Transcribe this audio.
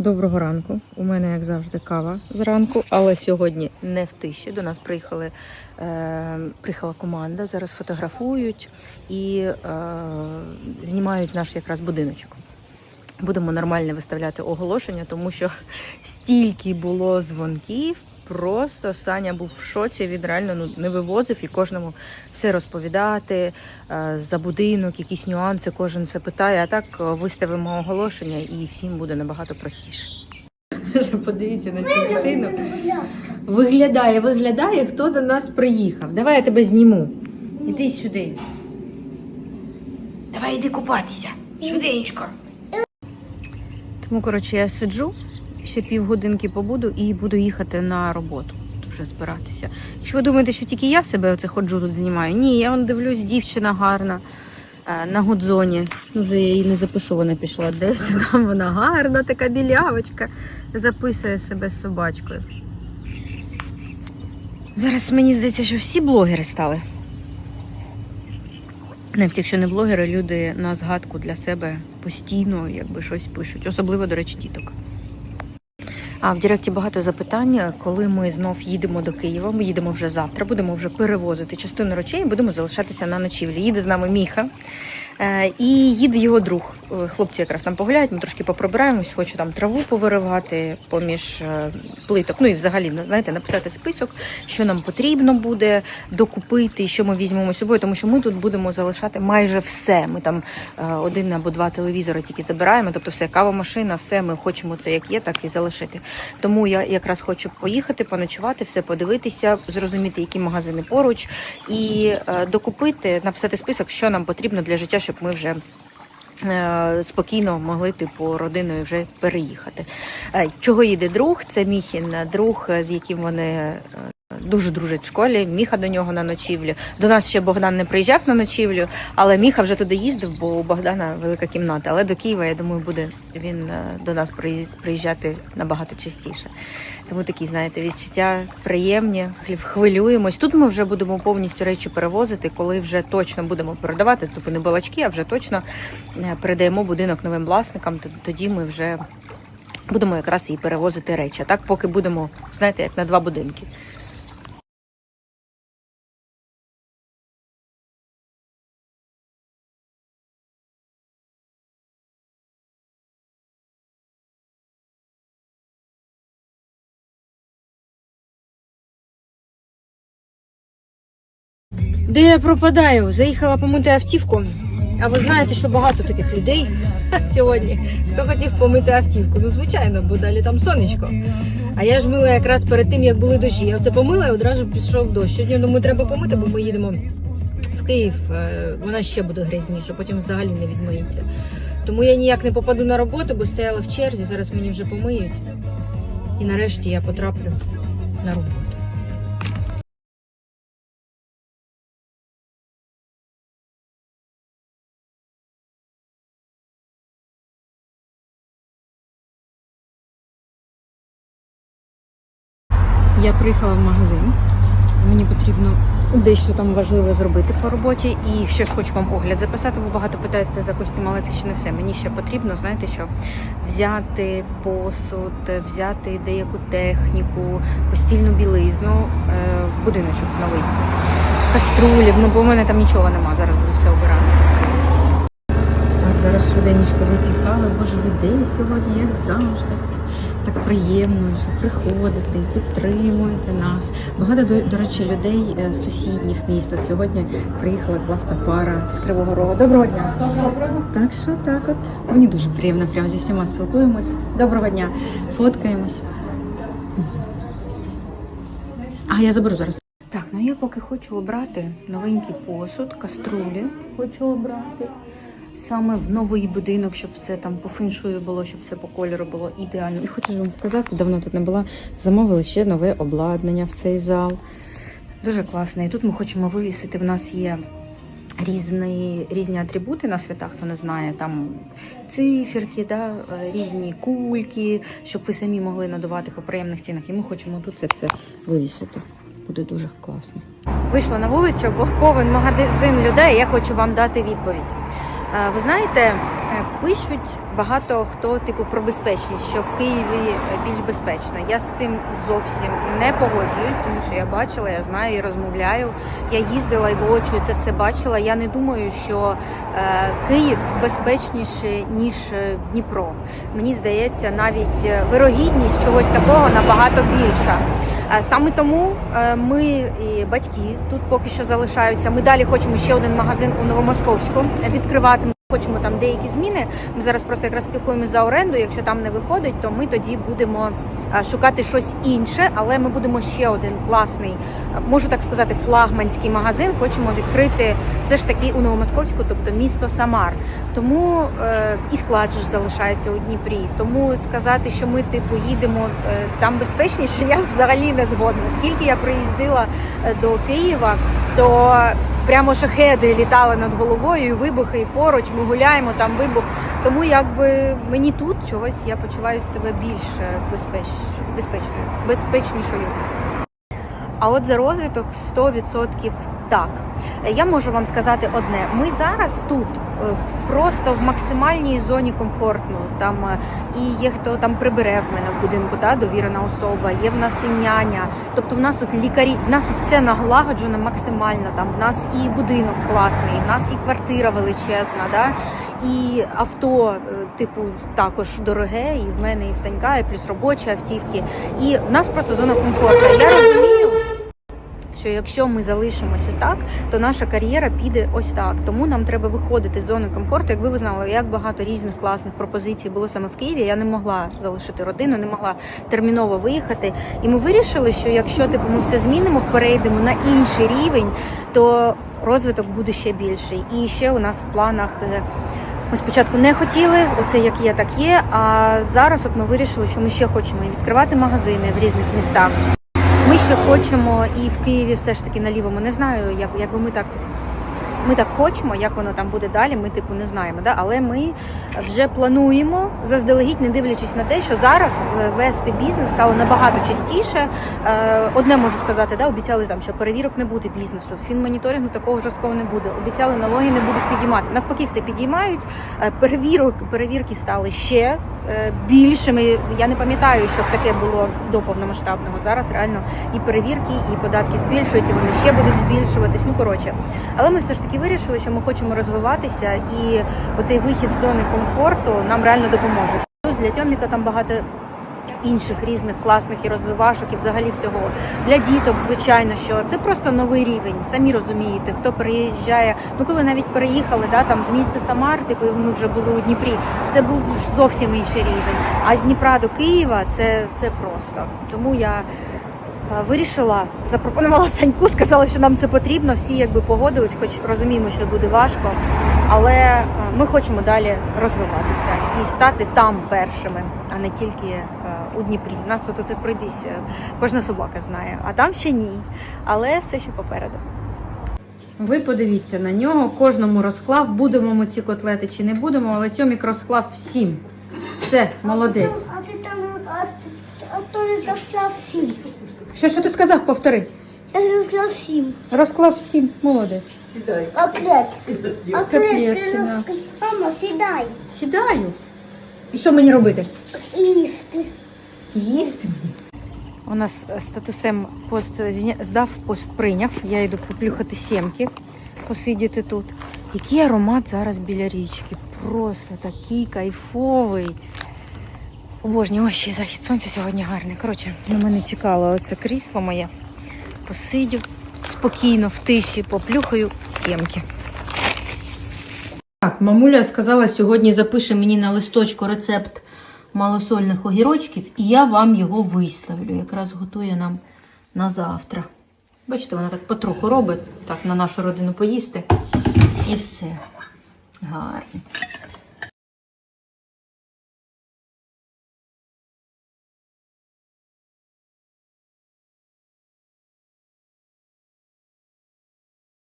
Доброго ранку. У мене, як завжди, кава зранку, але сьогодні не в тиші. До нас приїхали, е, приїхала команда. Зараз фотографують і е, знімають наш якраз будиночок. Будемо нормально виставляти оголошення, тому що стільки було дзвонків. Просто Саня був в шоці, він реально ну, не вивозив і кожному все розповідати е, за будинок, якісь нюанси, кожен це питає. А так е, виставимо оголошення і всім буде набагато простіше. Подивіться на цю дитину. Виглядає, виглядає, хто до нас приїхав. Давай я тебе зніму. Іди сюди. Давай іди купатися. Швиденько. Тому, коротше, я сиджу, ще півгодинки побуду і буду їхати на роботу. Вже збиратися. Якщо ви думаєте, що тільки я себе оце ходжу тут знімаю, ні, я вон дивлюсь, дівчина гарна е, на гудзоні. Ну, Вже я її не запишу, вона пішла десь. Там вона гарна, така білявочка. Записує себе з собачкою. Зараз мені здається, що всі блогери стали. Навіть якщо не блогери, люди на згадку для себе постійно якби щось пишуть, особливо, до речі, діток. А в Директі багато запитань, коли ми знов їдемо до Києва. Ми їдемо вже завтра, будемо вже перевозити частину речей і будемо залишатися на ночівлі. Їде з нами Міха. Е, І їде його друг. Е, Хлопці якраз там погуляють, ми трошки поприбираємось, хочу там траву повиривати поміж е, плиток. Ну і взагалі, знаєте, написати список, що нам потрібно буде докупити, що ми візьмемо з собою, тому що ми тут будемо залишати майже все. Ми там один або два телевізори тільки забираємо, тобто все, кавомашина, все ми хочемо це як є, так і залишити. Тому я якраз хочу поїхати, поночувати, все подивитися, зрозуміти, які магазини поруч, і докупити, написати список, що нам потрібно для життя, щоб ми вже. е, Спокійно могли типу родиною вже переїхати. Е, Чого їде друг? Це Міхін друг, з яким вони е, дуже дружать в школі. Міха до нього на ночівлю. До нас ще Богдан не приїжджав на ночівлю, але Міха вже туди їздив, бо у Богдана велика кімната. Але до Києва, я думаю, буде він е, до нас приїжджати набагато частіше. Тому такі, знаєте, відчуття приємні, хвилюємось. Тут ми вже будемо повністю речі перевозити, коли вже точно будемо передавати, тобто не балачки, а вже точно е, передаємо будинок новим власникам. Тоді ми вже будемо якраз і перевозити речі. А так, поки будемо, знаєте, як на два будинки. Де я пропадаю? Заїхала помити автівку. А ви знаєте, що багато таких людей сьогодні, хто хотів помити автівку. Ну, звичайно, бо далі там сонечко. А я ж мила якраз перед тим, як були дощі. Я оце помила і одразу пішов дощ. Сьогодні думаю, треба помити, бо ми їдемо в Київ. Е, Вона ще буде грязніше, потім взагалі не відмиється. Тому я ніяк не попаду на роботу, бо стояла в черзі. Зараз мені вже помиють. І нарешті я потраплю на роботу. Я приїхала в магазин. Мені потрібно дещо там важливе зробити по роботі. І ще ж хочу вам огляд записати, бо багато питаєте за костюм, але це ще не все. Мені ще потрібно, знаєте, що взяти посуд, взяти деяку техніку, постільну білизну, е, будиночок новий, каструлів, ну бо в мене там нічого нема. Зараз буду все обирати. Зараз швиденько вип'ю кави. Боже, людей сьогодні, як завжди. Так приємно, що приходите, підтримуєте нас. Багато, до, до речі, людей е, з сусідніх міст. От сьогодні приїхала класна пара з Кривого Рогу. Доброго дня. Доброго. Так що так от. Мені дуже приємно, прямо зі всіма спілкуємось. Доброго дня. Фоткаємось. А я заберу зараз. Так, ну я поки хочу обрати новенький посуд, каструлі хочу обрати. Саме в новий будинок, щоб все там по феншую було, щоб все по кольору було ідеально. І хочу вам показати, давно тут не була. Замовили ще нове обладнання в цей зал. Дуже класно. І тут ми хочемо вивісити. В нас є різні, різні атрибути на святах, хто не знає, там циферки, да, е, різні кульки, щоб ви самі могли надувати по приємних цінах. І ми хочемо тут це все вивісити. Буде дуже класно. Вийшла на вулицю, бо повен магазин людей. Я хочу вам дати відповідь. Ви знаєте, е, пишуть багато хто типу про безпечність, що в Києві е, більш безпечно. Я з цим зовсім не погоджуюсь, тому що я бачила, я знаю і розмовляю. Я їздила і воочию це все бачила. Я не думаю, що е, Київ безпечніше ніж Дніпро. Мені здається, навіть вирогідність чогось такого набагато більша. Е, Саме тому е, ми і батьки тут поки що залишаються. Ми далі хочемо ще один магазин у Новомосковську відкривати. Хочемо там деякі зміни. Ми зараз просто якраз спілкуємося за оренду. Якщо там не виходить, то ми тоді будемо шукати щось інше. Але ми будемо ще один класний, можу так сказати, флагманський магазин. Хочемо відкрити все ж таки у Новомосковську, тобто місто Самар. Тому е, і склад ж залишається у Дніпрі. Тому сказати, що ми типу їдемо е, там безпечніше, я взагалі не згодна. Скільки я приїздила е, до Києва, то прямо шахеди літали над головою, і вибухи, і поруч. Ми гуляємо там вибух. Тому якби мені тут чогось я почуваю себе більш е, безпеч... безпечною, безпечнішою. А от за розвиток 100% так. Я можу вам сказати одне: ми зараз тут е, просто в максимальній зоні комфортно. Там е, і є хто там прибере в мене в будинку, да, довірена особа, є в нас і няня. Тобто в нас тут лікарі, в нас тут все налагоджено максимально. Там в нас і будинок класний, в нас і квартира величезна, да, і авто, е, типу, також дороге, і в мене, і в Санька, і плюс робочі автівки. І в нас просто зона комфорту. Я розумію що якщо ми залишимося так, то наша кар'єра піде ось так. Тому нам треба виходити з зони комфорту. Якби ви знали, як багато різних класних пропозицій було саме в Києві, я не могла залишити родину, не могла терміново виїхати. І ми вирішили, що якщо типу ми все змінимо, перейдемо на інший рівень, то розвиток буде ще більший. І ще у нас в планах. е, Ми спочатку не хотіли, оце як є, так є. А зараз от ми вирішили, що ми ще хочемо відкривати магазини в різних містах. Ще хочемо і в Києві все ж таки на лівому. Не знаю, як якби ми так. Ми так хочемо, як воно там буде далі. Ми типу не знаємо. Да? Але ми вже плануємо заздалегідь, не дивлячись на те, що зараз е, вести бізнес стало набагато частіше. Е, Одне можу сказати, да, обіцяли там, що перевірок не буде бізнесу. Фінмоніторингу такого жорсткого не буде. Обіцяли налоги не будуть підіймати. Навпаки, все підіймають. Е, Перевірок перевірки стали ще більшими. Я не пам'ятаю, щоб таке було до повномасштабного. Зараз реально і перевірки, і податки збільшують, і вони ще будуть збільшуватись. Ну коротше, але ми все ж таки вирішили, що ми хочемо розвиватися, і оцей вихід з зони комфорту нам реально допоможе. Плюс для Тьоміка там багато. Інших різних класних і розвивашок, і взагалі всього для діток, звичайно, що це просто новий рівень. Самі розумієте, хто приїжджає. Ми коли навіть переїхали, да там з міста Самар, типу ми вже були у Дніпрі. Це був зовсім інший рівень. А з Дніпра до Києва це, це просто. Тому я вирішила, запропонувала Саньку, сказала, що нам це потрібно. Всі якби погодились, хоч розуміємо, що буде важко. Але е, ми хочемо далі розвиватися і стати там першими, а не тільки е, у Дніпрі. Нас тут оце пройдись, е, кожна собака знає, а там ще ні. Але все ще попереду. Ви подивіться на нього, кожному розклав, будемо ми ці котлети чи не будемо, але Тьомік розклав всім. Все, молодець. А ти там, а, а то не розклав всім. Що, що ти сказав? Повтори. Я розклав всім. Розклав всім, молодець. Оклет. Оклет, Котлетки, да. розклав. Мамо, сідай. Сідаю. І що мені робити? Їсти. Їсти. У нас з татусем пост здав, пост прийняв. Я йду поплюхати сімки, посидіти тут. Який аромат зараз біля річки. Просто такий кайфовий. Обожнюю, ось ще й захід сонця сьогодні гарний. Коротше, на мене чекало оце крісло моє. Посидю спокійно в тиші, поплюхаю сімки. Так, мамуля сказала, сьогодні запише мені на листочку рецепт малосольних огірочків, і я вам його виставлю. Якраз готує нам на завтра. Бачите, вона так потроху робить, так на нашу родину поїсти. І все. Гарно.